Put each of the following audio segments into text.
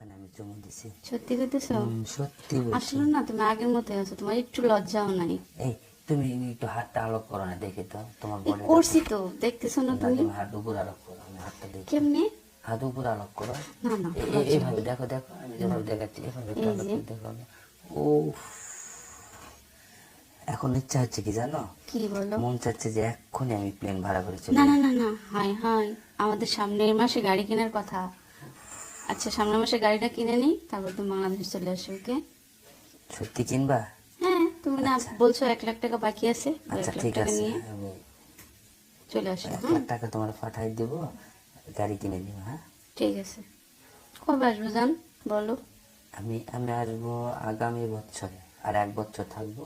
ওখানে আমি চুমু দিছি। সত্যি কইতেছো? সত্যি আসলে না তুমি আগের মতো আছো তোমার একটু লজ্জাও নাই। এই তুমি একটু হাতটা আলোক করো না দেখি তো তোমার বডি করছি তো দেখতেছো না তুমি? হাত উপর আলোক করো আমি হাতটা দেখি। কেমনে? হাত উপর আলোক করো। না না এইভাবে দেখো দেখো আমি যেভাবে দেখাচ্ছি এভাবে দেখো ও এখন ইচ্ছা হচ্ছে কি জানো? কি বলো? মন চাচ্ছে যে এক্ষুনি আমি প্লেন ভাড়া করে চলে না না না না হাই হাই আমাদের সামনের মাসে গাড়ি কেনার কথা। আচ্ছা সামনের মাসে গাড়িটা কিনে নিই তারপর তুমি বাংলাদেশ চলে আসো ওকে? সত্যি কিনবা? হ্যাঁ তুমি না বলছো এক লাখ টাকা বাকি আছে আচ্ছা ঠিক আছে। নিয়ে আমি চলে আসো হ্যাঁ লাখ টাকা তোমার পাঠাই দিব গাড়ি কিনে নিও হ্যাঁ? ঠিক আছে। কবে আসব জান? বলো। আমি আমি আসব আগামী বছরে আর এক বছর থাকব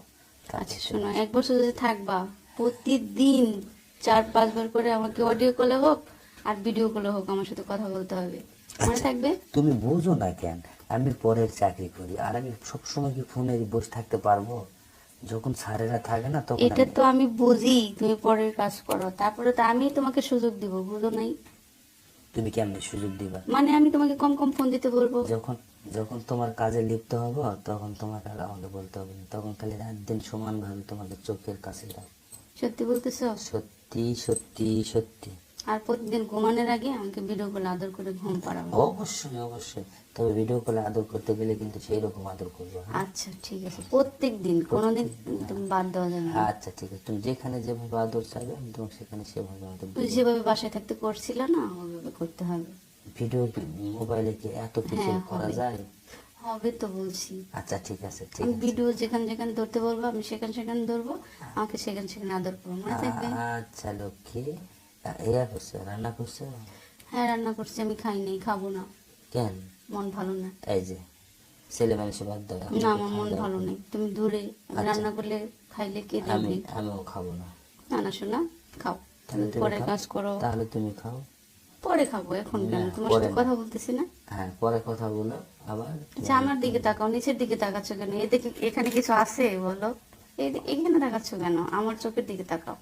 আচ্ছা শোনো এক বছর যদি থাকবা প্রতিদিন চার পাঁচবার করে আমাকে অডিও কলে হোক আর ভিডিও কলে হোক আমার সাথে কথা বলতে হবে। মনে আচ্ছা। থাকবে? তুমি বোঝো না কেন আমি পরের চাকরি করি আর আমি সবসময় কি ফোনে বসে থাকতে পারব? যখন স্যারেরা থাকে না তখন এটা তো আমি বুঝি তুমি পরের কাজ করো তারপরে তো আমি তোমাকে সুযোগ দিব বুঝো নাই? তুমি কেমনে সুযোগ দিবা? মানে আমি তোমাকে কম কম ফোন দিতে বলব? যখন যখন তোমার কাজে লিপ্ত হব তখন তোমাকে আমাকে বলতে হবে না তখন খালি রাত দিন সমানভাবে তোমাকে চোখের কাছে রাখব সত্যি বলতেছো? সত্যি সত্যি সত্যি। আর প্রতিদিন ঘুমানোর আগে আমাকে ভিডিও কলে আদর করে ঘুম পাড়াবো অবশ্যই অবশ্যই। তবে ভিডিও কলে আদর করতে গেলে কিন্তু সেই রকম আদর করব হ্যাঁ? আচ্ছা ঠিক আছে। প্রত্যেক দিন কোনোদিন তুমি বাদ দেওয়া যাবে না। আচ্ছা ঠিক আছে। তুমি যেখানে যেভাবে আদর চাইবে আমি তোমাকে সেখানে সেভাবে আদর দেবো। যেভাবে বাসায় থাকতে করছিল না ওইভাবে করতে হবে। ভিডিও মোবাইলে কি এত কিছু হ্যাঁ, করা যায়? হবে তো বলছি। আচ্ছা ঠিক আছে ঠিক আমি আছে। ভিডিও যেখানে যেখানে ধরতে বলব আমি সেখানে সেখানে ধরবো আমাকে সেখানে সেখানে আদর করব মনে থাকবে? আচ্ছা লক্ষ্মী। এয়া করছ রান্না করছ? হ্যাঁ রান্না করছি আমি খাই নাই খাব না। কেন? মন ভালো না। এই যে ছেলে মানুষের বাদ দাও না আমার মন ভালো নেই। তুমি দূরে রান্না করলে খাইলে কে আচ্ছা। আমি আমিও খাব না। না না শোনা খাও। তুমি পরে কাজ করো। তাহলে তুমি খাও। পরে খাব এখন কেন? তোমার সাথে কথা বলতেছি না? হ্যাঁ পরে কথা বলো আবার আচ্ছা আমার দিকে তাকাও নিচের দিকে তাকাচ্ছ কেন? এদিকে এখানে কিছু আছে বলো? এখানে তাকাচ্ছ কেন? আমার চোখের দিকে তাকাও।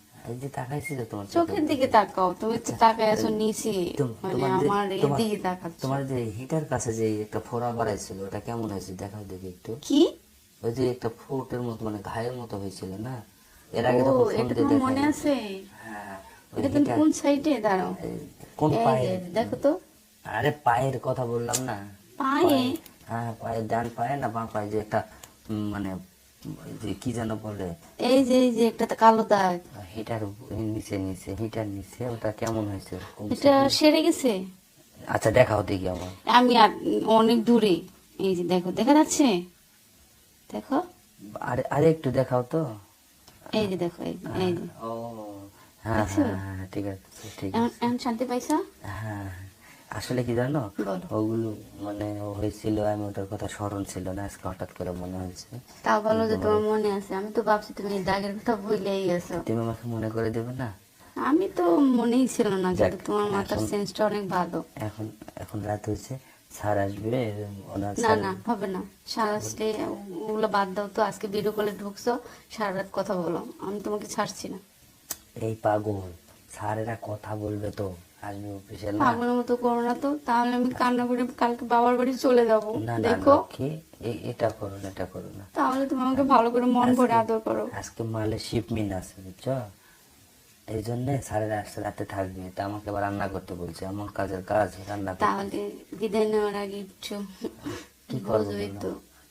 চোখের দিকে তাকাও তুমি তো তাকায় আছো নিচে মানে যে- আমার এদিকে তাকাচ্ছ। তোমার যে হিটার কাছে যে একটা ফোড়া বাড়াইছিল ওটা কেমন হয়েছে দেখাও দেখি একটু। কি? ওই যে একটা ফোটের মতো মানে ঘায়ের মতো হয়েছিল না? এর আগে তোমার মনে আছে? হ্যাঁ এটা তুমি কোন সাইডে? দাঁড়াও। কোন পায়ে দেখো তো। আরে পায়ের কথা বললাম না। পায়ে? হ্যাঁ পায়ে ডান পায়ে না বাঁ পায়ে যে একটা মানে যে কি যেন বলে? এই যে এই যে একটা কালো দাগ। হিটার নিচে নিচে হিটার নিচে ওটা কেমন হয়েছে? এটা সেরে গেছে? আচ্ছা দেখাও দেখি আমার আমি অনেক দূরে। এই যে দেখো দেখা যাচ্ছে? দেখো। আরে আরে একটু দেখাও তো। এই যে দেখো এই যে। ও। হ্যাঁ হ্যাঁ হ্যাঁ ঠিক আছে ঠিক এখন এখন শান্তি পাইছো? হ্যাঁ আসলে কি জানো? ওগুলো মানে হয়েছিল আমি ওটার কথা স্মরণ ছিল না আজকে হঠাৎ করে মনে হয়েছে। বলো যে তোমার মনে আছে। আমি তো ভাবছি তুমি দাগের কথা ভুলেই গেছো। তুমি আমাকে মনে করে দেবে না? আমি তো মনেই ছিল না কিন্তু তোমার মাথার সেন্সটা অনেক ভালো। এখন এখন রাত হয়েছে স্যার আসবে ওনার না না হবে না। সারা আসলে ওগুলো বাদ দাও তো আজকে ভিডিও কলে ঢুকছো সারা রাত কথা বলো। আমি তোমাকে ছাড়ছি না। এই পাগল স্যারেরা কথা বলবে তো। আসবে অফিসে না? পাগলের মতো করো না তো তাহলে আমি কান্না করে কালকে বাবার বাড়ি চলে যাব না না দেখো। এ- এটা করো না এটা করো না। তাহলে তুমি আমাকে ভালো করে মন ভরে আদর করো। আজকে মালে শিপমিন আছে বুঝছ? এই জন্য স্যারেরা আসতে রাতে থাকবে তা আমাকে আবার রান্না করতে বলছে এমন কাজের কাজ রান্না তাহলে বিদায় নেওয়ার আগে একটু কি করব তো।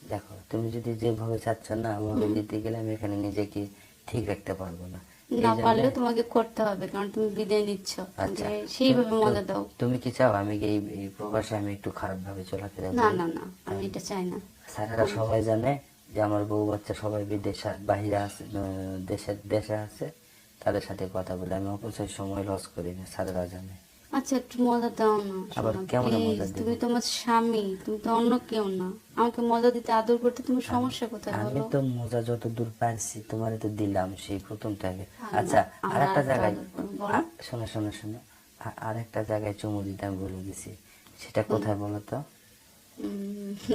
দেখো তুমি যদি যেভাবে চাচ্ছ না ওভাবে দিতে গেলে আমি এখানে নিজেকে ঠিক রাখতে পারব না। না পারলেও তোমাকে করতে হবে কারণ তুমি বিদায় নিচ্ছ। আচ্ছা। সেইভাবে মজা দাও। তুমি কি চাও আমি এই প্রবাসে আমি একটু খারাপ ভাবে চলাফেরা না না না আমি এটা চাই না। স্যারেরা সবাই জানে যে আমার বউ বাচ্চা সবাই বিদেশ বাহিরে আছে দেশের দেশে দেশে আছে তাদের সাথে কথা বলে আমি অপচয় সময় লস করি না স্যারেরা জানে। আচ্ছা একটু মজা দাও না আবার কেমন মজা তুমি তোমার স্বামী তুমি তো অন্য কেউ না। আমাকে মজা দিতে আদর করতে তোমার সমস্যা কোথায় আমি তো মজা যত দূর পারছি তোমার তো দিলাম সেই প্রথম থেকে আচ্ছা আর একটা জায়গায় শোনো শোনো শোনো। আর একটা জায়গায় চুমু দিতে আমি বলে গেছি সেটা কোথায় বলো তো?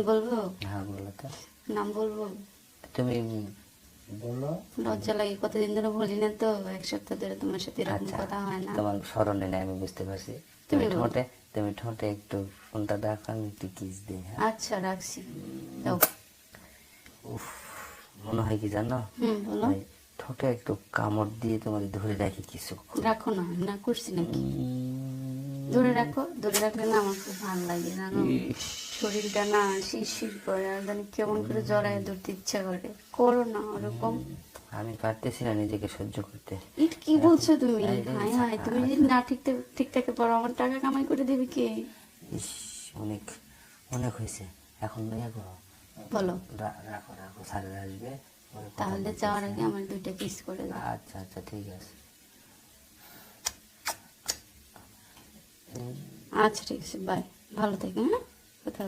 বলব? হ্যাঁ বলো তো। নাম বলব? তুমি লজ্জা লাগে কতদিন ধরে বলি না তো এক সপ্তাহ ধরে তোমার সাথে এরকম আচ্ছা কথা হয় না। তোমার স্মরণে নেই আমি বুঝতে পারছি। তুমি ঠোঁটে তুমি ঠোঁটে একটু ফোনটা রাখো আমি একটু কিস দিই হ্যাঁ? আচ্ছা রাখছি। উফ মনে হয় কি জানো? ঠোঁটে একটু কামড় দিয়ে তোমার ধরে রাখি কিছু রাখো না না করছি নাকি? ধরে রাখো ধরে রাখলে না আমার খুব ভালো লাগে জানো? শরীরটা না শিরশির করে আর জানি কেমন করে জড়ায় ধরতে ইচ্ছা করে। করো না ওরকম। আমি পারতেছি না নিজেকে সহ্য করতে। এটা কি বলছো তুমি? হাই হাই তুমি যদি না ঠিক ঠিক থাকে পারো আমার টাকা কামাই করে দেবে কে? অনেক অনেক হয়েছে। এখন নিয়ে গো বলো। রাখো রাখো স্যারের আসবে। তাহলে যাওয়ার আগে আমার দুইটা পিস করে দাও। আচ্ছা আচ্ছা ঠিক আছে। আচ্ছা ঠিক আছে বাই ভালো থেকে হ্যাঁ? কথা